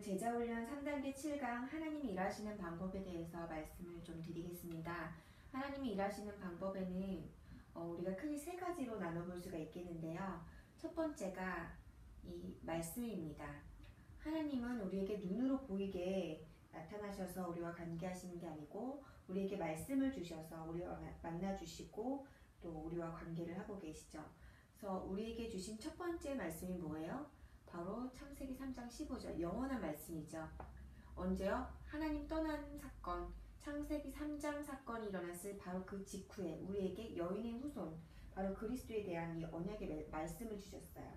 제자훈련 3단계 7강 하나님이 일하시는 방법에 대해서 말씀을 좀 드리겠습니다. 하나님이 일하시는 방법에는 어, 우리가 크게 세 가지로 나눠볼 수가 있겠는데요. 첫 번째가 이 말씀입니다. 하나님은 우리에게 눈으로 보이게 나타나셔서 우리와 관계하시는 게 아니고 우리에게 말씀을 주셔서 우리와 마- 만나 주시고 또 우리와 관계를 하고 계시죠. 그래서 우리에게 주신 첫 번째 말씀이 뭐예요? 바로 창세기 3장 15절 영원한 말씀이죠. 언제요? 하나님 떠난 사건 창세기 3장 사건이 일어났을 바로 그 직후에 우리에게 여인의 후손 바로 그리스도에 대한 이 언약의 말- 말씀을 주셨어요.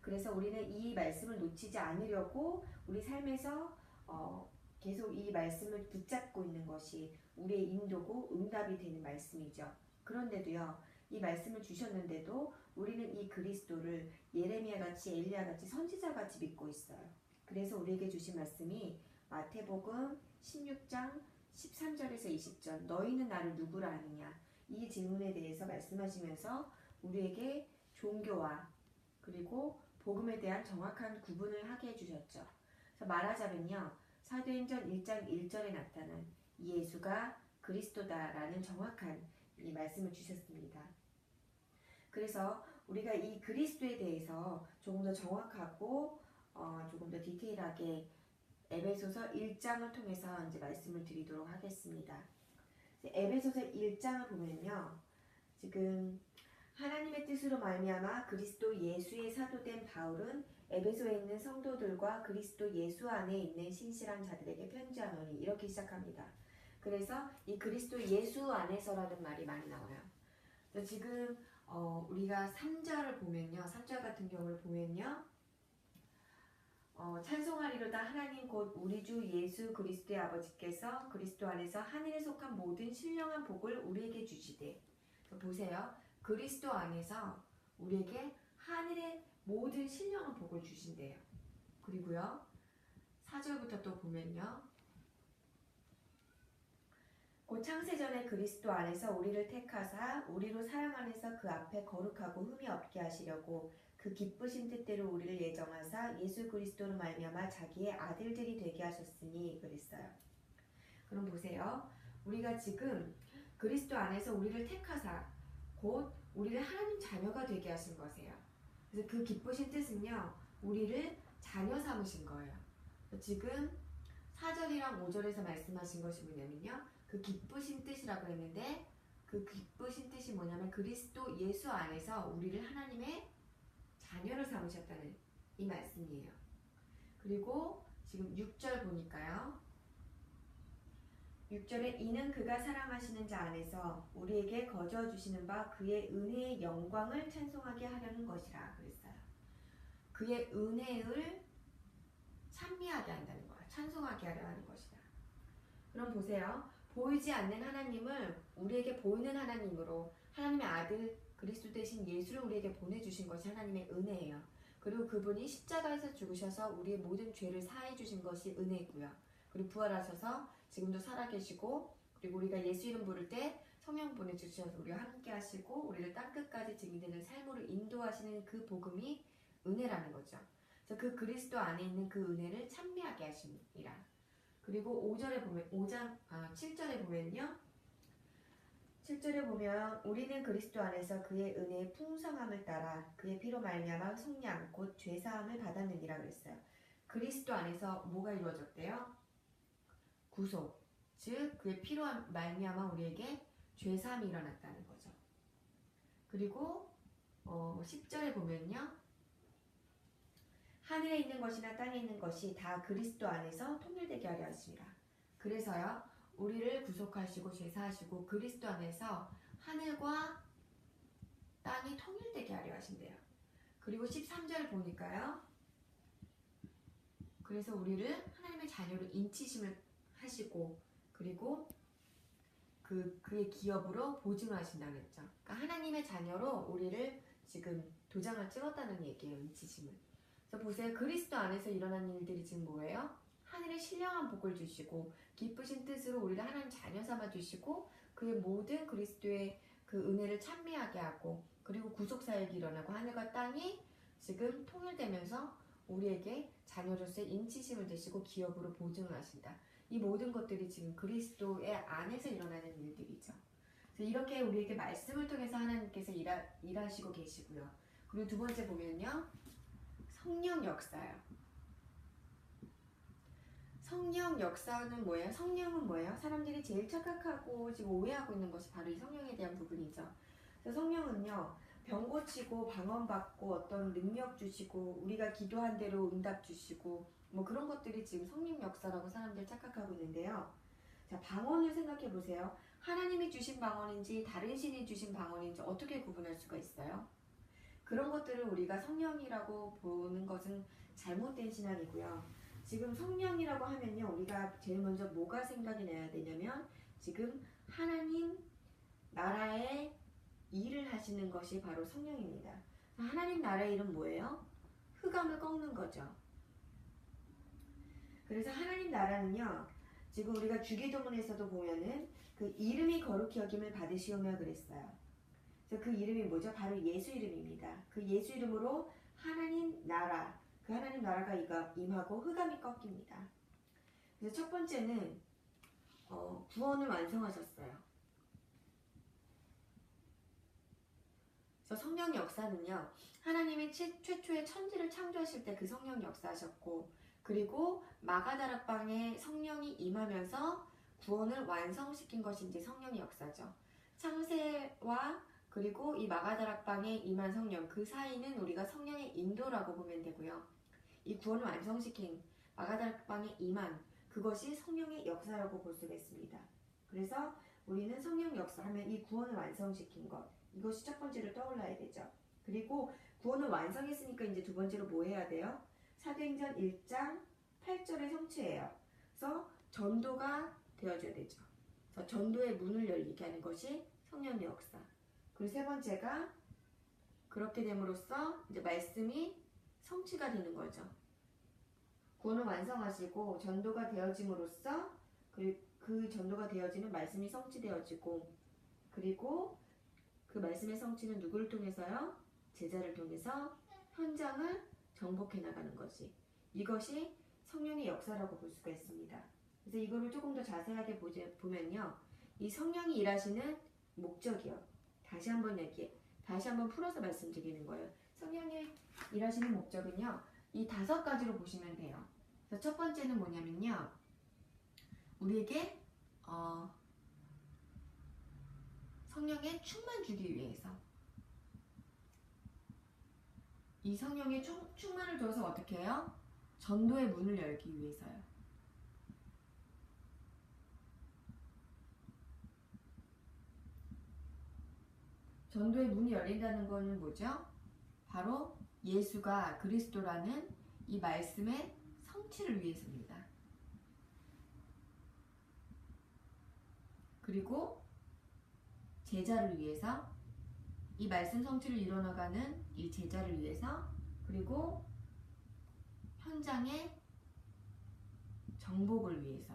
그래서 우리는 이 말씀을 놓치지 않으려고 우리 삶에서 어, 계속 이 말씀을 붙잡고 있는 것이 우리의 인도고 응답이 되는 말씀이죠. 그런데도요, 이 말씀을 주셨는데도 우리는 이 그리스도를 예레미야 같이 엘리야 같이 선지자 같이 믿고 있어요. 그래서 우리에게 주신 말씀이 마태복음 16장 13절에서 20절 너희는 나를 누구라 하느냐 이 질문에 대해서 말씀하시면서 우리에게 종교와 그리고 복음에 대한 정확한 구분을 하게 해주셨죠. 그래서 말하자면요 사도행전 1장 1절에 나타난 이 예수가 그리스도다라는 정확한 이 말씀을 주셨습니다. 그래서 우리가 이 그리스도에 대해서 조금 더 정확하고 어, 조금 더 디테일하게 에베소서 1장을 통해서 이제 말씀을 드리도록 하겠습니다. 에베소서 1장을 보면요. 지금 하나님의 뜻으로 말미암아 그리스도 예수의 사도된 바울은 에베소에 있는 성도들과 그리스도 예수 안에 있는 신실한 자들에게 편지하노니 이렇게 시작합니다. 그래서 이 그리스도 예수 안에서라는 말이 많이 나와요. 지금 어, 우리가 3절을 보면요. 3절 같은 경우를 보면요. 어, 찬송하리로다 하나님 곧 우리 주 예수 그리스도의 아버지께서 그리스도 안에서 하늘에 속한 모든 신령한 복을 우리에게 주시되 보세요. 그리스도 안에서 우리에게 하늘의 모든 신령한 복을 주신대요. 그리고요. 4절부터 또 보면요. 곧 창세전에 그리스도 안에서 우리를 택하사 우리로 사랑 안에서 그 앞에 거룩하고 흠이 없게 하시려고 그 기쁘신 뜻대로 우리를 예정하사 예수 그리스도로 말미암아 자기의 아들들이 되게 하셨으니 그랬어요. 그럼 보세요. 우리가 지금 그리스도 안에서 우리를 택하사 곧 우리를 하나님 자녀가 되게 하신 거세요. 그래서 그 기쁘신 뜻은요. 우리를 자녀 삼으신 거예요. 지금 4절이랑 5절에서 말씀하신 것이 뭐냐면요. 그 기쁘신 뜻이라고 했는데 그 기쁘신 뜻이 뭐냐면 그리스도 예수 안에서 우리를 하나님의 자녀를 삼으셨다는 이 말씀이에요. 그리고 지금 6절 보니까요. 6절에 이는 그가 사랑하시는 자 안에서 우리에게 거저 주시는 바 그의 은혜의 영광을 찬송하게 하려는 것이라 그랬어요. 그의 은혜를 찬미하게 한다는 거야. 찬송하게 하려 하는 것이다. 그럼 보세요. 보이지 않는 하나님을 우리에게 보이는 하나님으로 하나님의 아들 그리스도 대신 예수를 우리에게 보내주신 것이 하나님의 은혜예요. 그리고 그분이 십자가에서 죽으셔서 우리의 모든 죄를 사해 주신 것이 은혜고요. 그리고 부활하셔서 지금도 살아계시고 그리고 우리가 예수 이름 부를 때 성령 보내주셔서 우리와 함께 하시고 우리를 땅끝까지 증인되는 삶으로 인도하시는 그 복음이 은혜라는 거죠. 그래서 그 그리스도 안에 있는 그 은혜를 찬미하게 하십니다. 그리고 5절에 보면 5장 아 7절에 보면요. 7절에 보면 우리는 그리스도 안에서 그의 은혜의 풍성함을 따라 그의 피로 말미암아 속량 곧 죄사함을 받았느니라 그랬어요. 그리스도 안에서 뭐가 이루어졌대요? 구속. 즉 그의 피로 말미암아 우리에게 죄사함이 일어났다는 거죠. 그리고 어 10절에 보면요. 하늘에 있는 것이나 땅에 있는 것이 다 그리스도 안에서 통일되게 하려 하십니다. 그래서요, 우리를 구속하시고 제사하시고 그리스도 안에서 하늘과 땅이 통일되게 하려 하신대요. 그리고 13절 보니까요. 그래서 우리를 하나님의 자녀로 인치심을 하시고 그리고 그 그의 기업으로 보증하신다 그랬죠. 그러니까 하나님의 자녀로 우리를 지금 도장을 찍었다는 얘기예요. 인치심을. 보세요. 그리스도 안에서 일어난 일들이 지금 뭐예요? 하늘의 신령한 복을 주시고 기쁘신 뜻으로 우리를 하나님 자녀 삼아 주시고 그의 모든 그리스도의 그 은혜를 찬미하게 하고 그리고 구속 사역이 일어나고 하늘과 땅이 지금 통일되면서 우리에게 자녀로서의 인치심을 드시고 기업으로 보증을 하신다. 이 모든 것들이 지금 그리스도의 안에서 일어나는 일들이죠. 이렇게 우리에게 말씀을 통해서 하나님께서 일하, 일하시고 계시고요. 그리고 두 번째 보면요. 성령 역사요. 성령 역사는 뭐예요? 성령은 뭐예요? 사람들이 제일 착각하고 지금 오해하고 있는 것이 바로 이 성령에 대한 부분이죠. 그래서 성령은요, 병 고치고 방언받고 어떤 능력 주시고 우리가 기도한 대로 응답 주시고 뭐 그런 것들이 지금 성령 역사라고 사람들 착각하고 있는데요. 자, 방언을 생각해 보세요. 하나님이 주신 방언인지 다른 신이 주신 방언인지 어떻게 구분할 수가 있어요? 그런 것들을 우리가 성령이라고 보는 것은 잘못된 신앙이고요. 지금 성령이라고 하면요, 우리가 제일 먼저 뭐가 생각이 나야 되냐면 지금 하나님 나라의 일을 하시는 것이 바로 성령입니다. 하나님 나라의 일은 뭐예요? 흑암을 꺾는 거죠. 그래서 하나님 나라는요, 지금 우리가 주기도문에서도 보면은 그 이름이 거룩히 여김을 받으시오며 그랬어요. 그 이름이 뭐죠? 바로 예수 이름입니다. 그 예수 이름으로 하나님 나라, 그 하나님 나라가 임하고 흑암이 꺾입니다. 그래서 첫 번째는 어, 구원을 완성하셨어요. 그래서 성령 역사는요, 하나님이 최, 최초의 천지를 창조하실 때 그 성령 역사하셨고, 그리고 마가다락방에 성령이 임하면서 구원을 완성시킨 것이 이제 성령의 역사죠. 창세와 그리고 이 마가다락방에 임한 성령 그 사이는 우리가 성령의 인도라고 보면 되고요. 이 구원을 완성시킨 마가다락방에 임한 그것이 성령의 역사라고 볼 수가 있습니다. 그래서 우리는 성령 역사하면 이 구원을 완성시킨 것 이것이 첫 번째로 떠올라야 되죠. 그리고 구원을 완성했으니까 이제 두 번째로 뭐 해야 돼요? 사도행전 1장 8절의 성취예요. 그래서 전도가 되어줘야 되죠. 그래서 전도의 문을 열리게 하는 것이 성령의 역사. 그리고 세 번째가 그렇게 됨으로써 이제 말씀이 성취가 되는 거죠. 구원을 완성하시고 전도가 되어짐으로써 그, 그 전도가 되어지는 말씀이 성취되어지고 그리고 그 말씀의 성취는 누구를 통해서요? 제자를 통해서 현장을 정복해 나가는 것이 이것이 성령의 역사라고 볼 수가 있습니다. 그래서 이거를 조금 더 자세하게 보면요. 이 성령이 일하시는 목적이요. 다시 한번 얘기, 다시 한번 풀어서 말씀드리는 거예요. 성령이 일하시는 목적은요. 이 다섯 가지로 보시면 돼요. 그래서 첫 번째는 뭐냐면요. 우리에게 어, 성령의 충만 주기 위해서 이 성령의 충, 충만을 줘서 어떻게 해요? 전도의 문을 열기 위해서요. 전도의 문이 열린다는 것은 뭐죠? 바로 예수가 그리스도라는 이 말씀의 성취를 위해서입니다. 그리고 제자를 위해서 이 말씀 성취를 이뤄나가는 이 제자를 위해서 그리고 현장의 정복을 위해서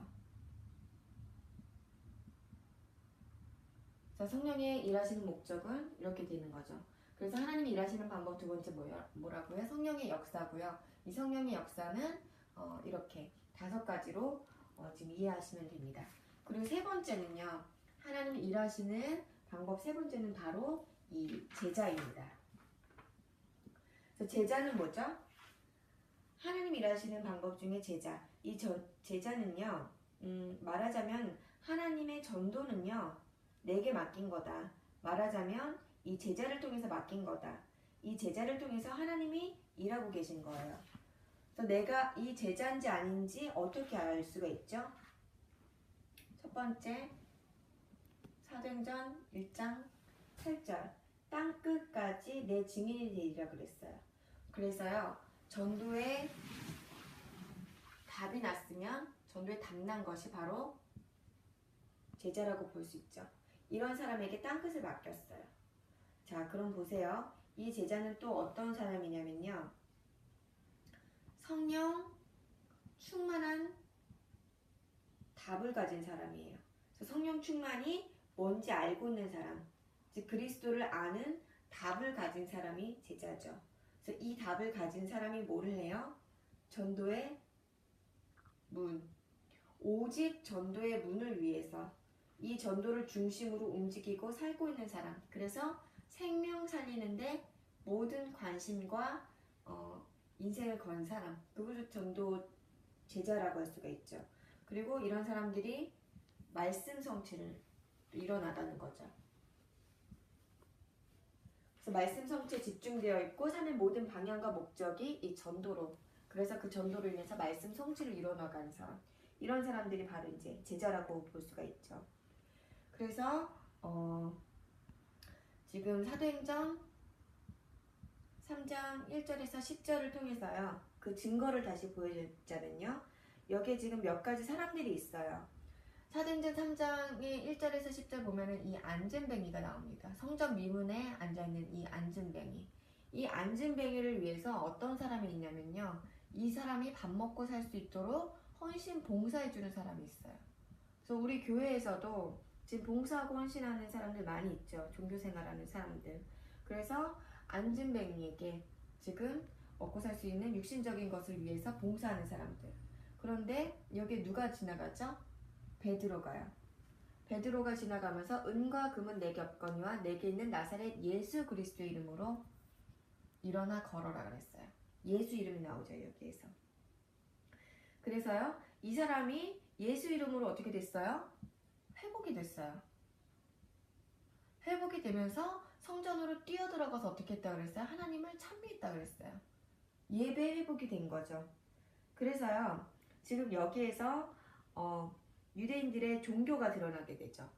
자 성령의 일하시는 목적은 이렇게 되는 거죠. 그래서 하나님이 일하시는 방법 두 번째 뭐라고요? 성령의 역사고요. 이 성령의 역사는 어, 이렇게 다섯 가지로 어, 지금 이해하시면 됩니다. 그리고 세 번째는요. 하나님이 일하시는 방법 세 번째는 바로 이 제자입니다. 제자는 뭐죠? 하나님 일하시는 방법 중에 제자. 이 저, 제자는요, 음, 말하자면 하나님의 전도는요, 내게 맡긴 거다. 말하자면 이 제자를 통해서 맡긴 거다. 이 제자를 통해서 하나님이 일하고 계신 거예요. 그래서 내가 이 제자인지 아닌지 어떻게 알 수가 있죠? 첫 번째, 사도행전 1장 8절. 땅 끝까지 내 증인이 되리라 그랬어요. 그래서요, 전도에 답이 났으면 전도에 답난 것이 바로 제자라고 볼 수 있죠. 이런 사람에게 땅 끝을 맡겼어요. 자, 그럼 보세요. 이 제자는 또 어떤 사람이냐면요. 성령 충만한 답을 가진 사람이에요. 성령 충만이 뭔지 알고 있는 사람, 즉 그리스도를 아는 답을 가진 사람이 제자죠. 그래서 이 답을 가진 사람이 뭐를 해요? 전도의 문. 오직 전도의 문을 위해서 이 전도를 중심으로 움직이고 살고 있는 사람. 그래서 생명 살리는데 모든 관심과 어, 인생을 건 사람. 그것을 전도 제자라고 할 수가 있죠. 그리고 이런 사람들이 말씀 성취를 일어나가는 거죠. 그래서 말씀 성취에 집중되어 있고 삶의 모든 방향과 목적이 이 전도로. 그래서 그 전도를 인해서 말씀 성취를 이뤄나가는 사람. 이런 사람들이 바로 이제 제자라고 볼 수가 있죠. 그래서 어, 지금 사도행전 3장 1절에서 10절을 통해서요. 그 증거를 다시 보여줬자면요. 여기에 지금 몇 가지 사람들이 있어요. 사도행전 3장의 1절에서 10절 보면은 이 안전뱅이가 나옵니다. 성전 미문에 앉아있는 이 안전뱅이. 이 안전뱅이를 위해서 어떤 사람이 있냐면요. 이 사람이 밥 먹고 살 수 있도록 헌신 봉사해주는 사람이 있어요. 그래서 우리 교회에서도 지금 봉사하고 헌신하는 사람들 많이 있죠. 종교생활하는 사람들. 그래서 안진뱅이에게 지금 먹고 살 수 있는 육신적인 것을 위해서 봉사하는 사람들. 그런데 여기 누가 지나가죠? 베드로가요. 베드로가 지나가면서 은과 금은 내게 없거니와 내게 있는 나사렛 예수 그리스도 이름으로 일어나 걸어라 그랬어요. 예수 이름이 나오죠 여기에서. 그래서요 이 사람이 예수 이름으로 어떻게 됐어요? 회복이 됐어요. 회복이 되면서 성전으로 뛰어들어가서 어떻게 했다 그랬어요? 하나님을 찬미했다 그랬어요. 예배 회복이 된 거죠. 그래서요 지금 여기에서 어, 유대인들의 종교가 드러나게 되죠.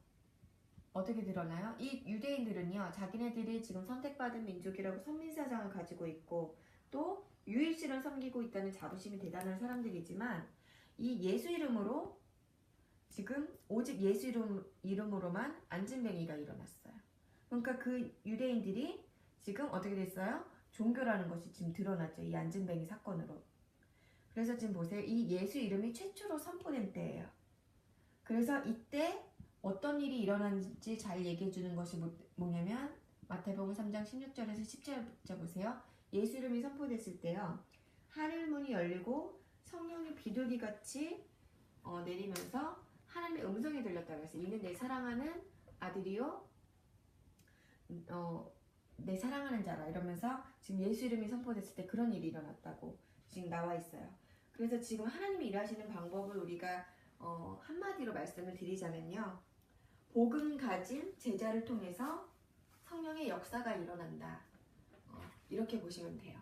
어떻게 드러나요? 이 유대인들은요, 자기네들이 지금 선택받은 민족이라고 선민사상을 가지고 있고, 또 유일신을 섬기고 있다는 자부심이 대단한 사람들이지만, 이 예수 이름으로 지금 오직 예수 이름, 이름으로만 안진뱅이가 일어났어요. 그러니까 그 유대인들이 지금 어떻게 됐어요? 종교라는 것이 지금 드러났죠. 이 안진뱅이 사건으로. 그래서 지금 보세요. 이 예수 이름이 최초로 선포된 때예요. 그래서 이때 어떤 일이 일어났는지 잘 얘기해 주는 것이 뭐- 뭐냐면 마태복음 3장 16절에서 17절 보세요. 예수 이름이 선포됐을 때요. 하늘 문이 열리고 성령이 비둘기 같이 어, 내리면서 하나님의 음성이 들렸다고 그랬어요. 이는 내 사랑하는 아들이요. 어, 내 사랑하는 자라 이러면서 지금 예수 이름이 선포됐을 때 그런 일이 일어났다고 지금 나와 있어요. 그래서 지금 하나님이 일하시는 방법을 우리가 어, 한마디로 말씀을 드리자면요. 복음 가진 제자를 통해서 성령의 역사가 일어난다. 어, 이렇게 보시면 돼요.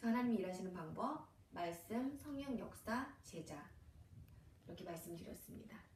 하나님이 일하시는 방법, 말씀, 성령 역사, 제자. 이렇게 말씀드렸습니다.